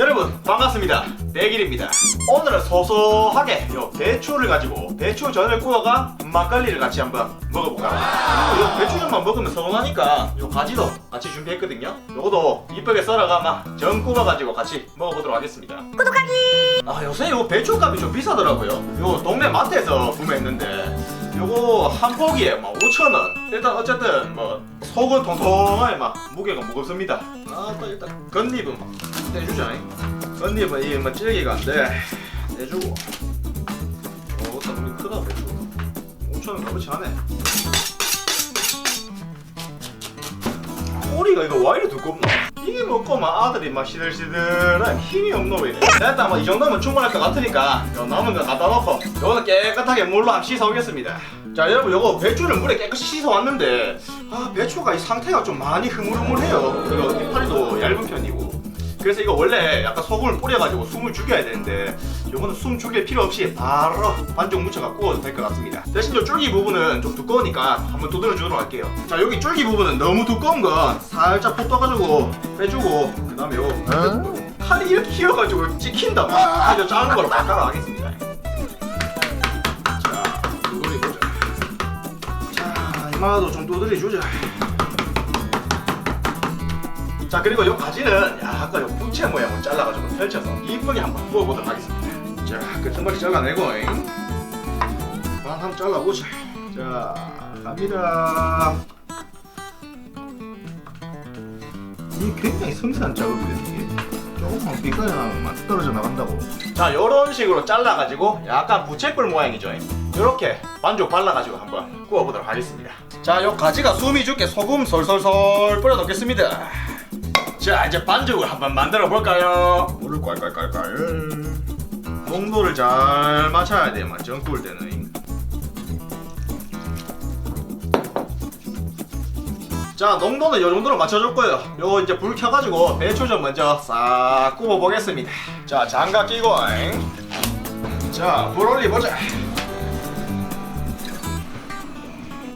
여러분 반갑습니다. 대길입니다. 오늘은 소소하게 요 배추를 가지고 배추전을 구워가 막걸리를 같이 한번 먹어볼까? 합니다 요 배추전만 먹으면 서운하니까 요 가지도 같이 준비했거든요. 요것도 이쁘게 썰어가 막전 구워가지고 같이 먹어보도록 하겠습니다. 구독하기! 아 요새 요 배추값이 좀 비싸더라고요. 요 동네 마트에서 구매했는데 요거 한 포기에 막 5천원. 일단 어쨌든 뭐 속은 통통하게 막 무게가 무겁습니다 아또 일단 겉잎은 막 떼주자. 겉잎은 이뭐 질기가 안돼. 떼주고. 어 일단 우리 크다 배추 5천원 값어치 하네 꼬리가 이거 와 이리 두껍나? 이게 먹고 막 아들이 막 시들시들한 힘이 없노 왜 이래 일단 뭐이 정도면 충분할 것 같으니까. 요 남은 거 갖다 놓고 요거는 깨끗하게 물로 한번 씻어 오겠습니다 자 여러분 요거 배추를 물에 깨끗이 씻어 왔는데 아 배추가 이 상태가 좀 많이 흐물흐물해요. 그리고 이파리도 얇은 편이고. 그래서 이거 원래 약간 소금을 뿌려가지고 숨을 죽여야 되는데 요거는 숨 죽일 필요 없이 바로 반죽 구워도 될것 같습니다. 대신 요 줄기 부분은 좀 두꺼우니까 한번 두드려 주도록 할게요. 자 여기 줄기 부분은 너무 두꺼운 건 살짝 푹 떠가지고 빼주고 그 다음에 요 칼이 이렇게 휘어가지고 찍힌다. 아주 작은 걸로 바꿔라 하겠습니다 자 이마도 좀 두드려 주자. 자 그리고 요 가지는 약간 요 부채 모양으로 잘라가지고 펼쳐서 이쁘게 한번 구워보도록 하겠습니다. 자 끝머리 잘라내고 잉. 반 한번 잘라보자. 자 갑니다. 이게 굉장히 섬세한 작업이거든요 이게. 조금만 빛깔이 나면 떨어져 나간다고. 자 요런 식으로 잘라가지고 약간 부채꼴 모양이죠 요렇게 반죽 발라가지고 한번 구워보도록 하겠습니다 자 요 가지가 숨이 죽게 소금 솔솔솔 뿌려 넣겠습니다 자 이제 반죽을 한번 만들어 볼까요? 물을 깔깔깔깔 농도를 잘 맞춰야 돼, 막전 구울 때는. 자 농도는 이 정도로 맞춰줬고요. 요거 이제 불 켜가지고 배추 좀 먼저 싹 구워 보겠습니다. 자 장갑 끼고, 잉. 자불 올리보자.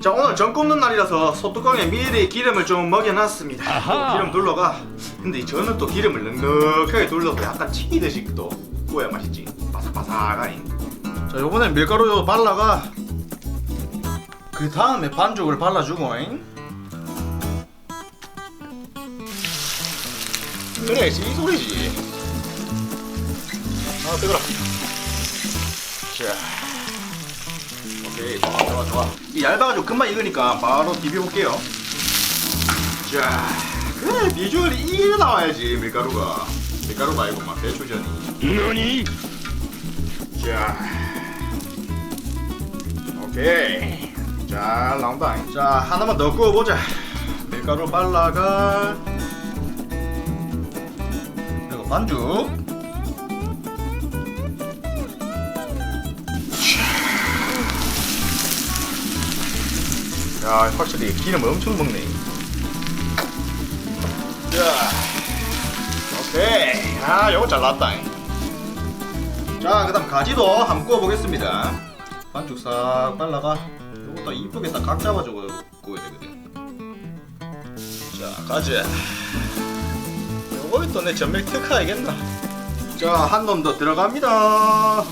자 오늘 전 굽는 날이라서 소뚜껑에 미리 기름을 좀 먹여놨습니다. 또 기름 둘러가. 근데 이 전은 또 기름을 넉넉하게 둘러서 약간 튀기듯이 또 구워야 맛있지. 바삭바삭하니. 자 요번엔 밀가루 요 발라가. 그 다음에 반죽을 발라주고. 잉? 그래 이 소리지. 아 뜨거라. 자 오케이. 좋아 좋아 좋아. 이 얇아가지고 금방 익으니까 바로 비벼볼게요. 자 그래 비주얼이 이래 나와야지 밀가루가. 밀가루가 아니고 막 배추전이. 너니? 자 오케이. 잘 나온다. 자 하나만 더 구워보자. 밀가루 발라가 그리고 반죽 야 확실히 기름 엄청 먹네. 자 오케이. 아 요거 잘 나왔다. 자 그 다음 가지도 한번 구워보겠습니다. 반죽 싹 발라가 요거 딱 이쁘게 딱각 잡아주고 구워야 되거든. 자 가지. 요거 또 내 전맥 특화 알겠나? 자 한 놈 더 들어갑니다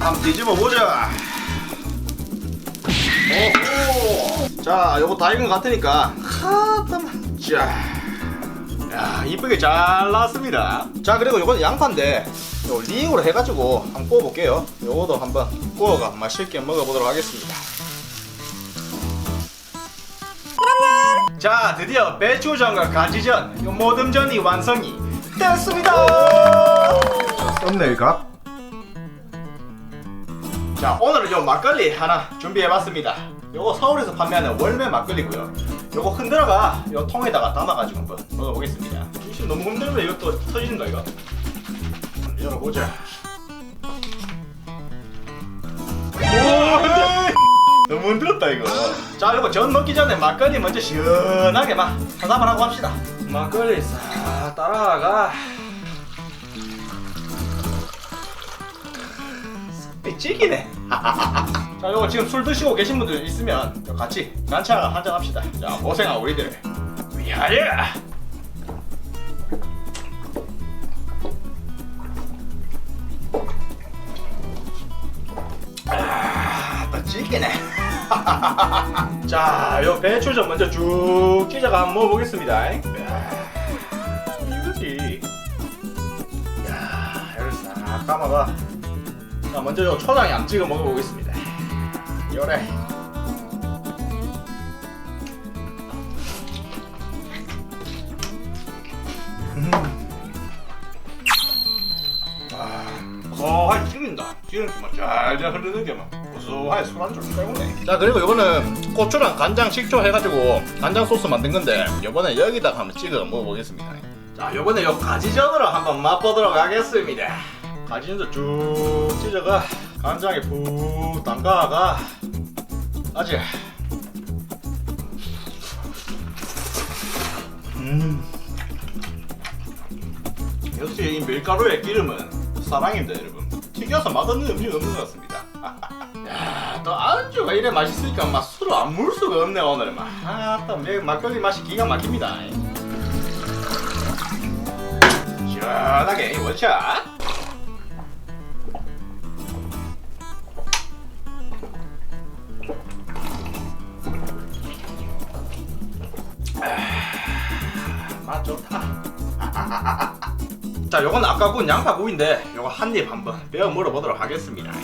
한번 뒤집어 보자. 오호. 자, 요거 다 익은 것 같으니까. 하다만. 자. 야, 이쁘게 잘 나왔습니다. 자, 그리고 요건 양파인데, 요 리우로 해가지고 한번 구워볼게요. 요거도 한번 구워가 맛있게 먹어보도록 하겠습니다. 자, 드디어 배추전과 가지전, 요 모듬전이 완성이 됐습니다. 썸네일 각. 자 오늘은 요 막걸리 하나 준비해봤습니다. 요거 서울에서 판매하는 월매 막걸리고요. 요거 흔들어가 요 통에다가 담아가지고 한번 먹어보겠습니다. 김치 너무 흔들면 이것도 터진다 이거. 한번 열어보자. 오 너무 흔들었다 이거. 자 요거 전 먹기 전에 막걸리 먼저 시원하게 막 한잔만 하고 합시다. 막걸리 싹 따라가 찌기네. 자, 요거 지금 술 드시고 계신 분들 있으면 같이 난차 한잔 합시다. 자, 고생한 우리들. 야야. 아. 자, 요 배추 좀 먼저 쭉 찢어가 한번 먹어보겠습니다. 야, 이거지. 야, 이걸 싹 감아봐. 자, 먼저 요 초장에 찍어 먹어보겠습니다. 요래. 음. 아, 고소하게 찌는다. 찌는 게막 잘잘 흐르는 게 막 고소하게 술안주를 빼고네. 자 그리고 이거는 고추랑 간장 식초 해가지고 간장 소스 만든 건데 이번에 여기다가 한번 찍어 먹어보겠습니다. 자 이번에 요 가지전으로 한번 맛보도록 하겠습니다. 가지전도 쭉 찢어가 간장에 푹 담가가 아직 음. 역시 이 밀가루의 기름은 사랑입니다 여러분. 튀겨서 맛없는 음식 없는 것 같습니다. 야또 안주가 이래 맛있으니까 막 술을 안 물 수가 없네 오늘은 막아또 막걸리 맛이 기가 막힙니다. 시원하게 원샷 자, 요건 아까 구운 양파 구이인데 요거 한 입 한번 빼어 물어보도록 하겠습니다.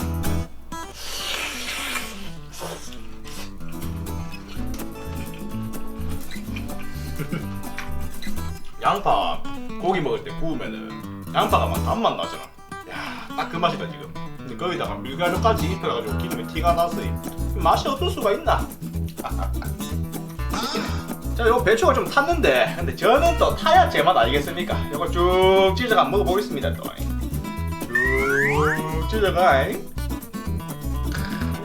양파 고기 먹을 때 구우면은 양파가 막 단맛 나잖아. 야, 딱 그 맛이다 지금. 근데 거기다가 밀가루까지 입혀가지고 기름에 티가 났어. 맛이 어쩔 수가 있나? 자, 요 배추가 좀 탔는데, 근데 저는 또 타야 제맛 아니겠습니까? 요거 쭉 찢어가 먹어보겠습니다, 또. 쭉 찢어가.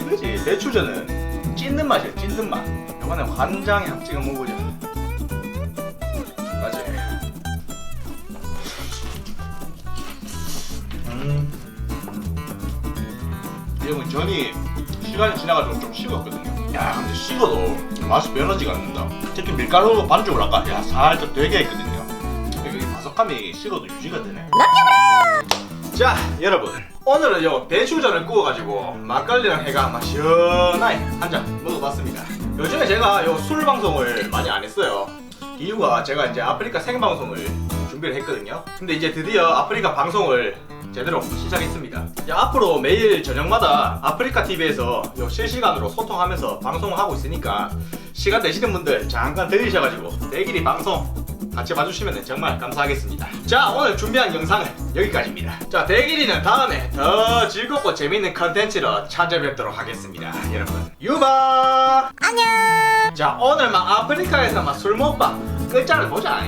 이거지, 배추전은 찢는 맛이야, 찢는 맛. 요거는 간장에 한번 찍어 먹어보자. 맞지? 음. 이건 전이 시간이 지나가지고 좀 식었거든요. 야, 근데 식어도 맛이 변하지가 않는다. 특히 밀가루 반죽을 아까 야 살짝 되게 했거든요. 이게 바삭함이 식어도 유지가 되네. 자, 여러분. 오늘은 요 배추전을 구워가지고 막걸리랑 해가 막 시원하게 한 잔 먹어봤습니다. 요즘에 제가 요 술 방송을 많이 안 했어요. 이유가 제가 이제 아프리카 생방송을 준비를 했거든요. 근데 이제 드디어 아프리카 방송을 제대로 시작했습니다. 이제 앞으로 매일 저녁마다 아프리카 TV에서 실시간으로 소통하면서 방송을 하고 있으니까 시간 되시는 분들 잠깐 들리셔가지고 내일이 방송 같이 봐주시면 정말 감사하겠습니다. 자 오늘 준비한 영상은 여기까지입니다. 자 대길이는 다음에 더 즐겁고 재밌는 컨텐츠로 찾아뵙도록 하겠습니다. 여러분 유바 안녕. 자 오늘 막 아프리카에서 막술 먹방 끝장을 보자.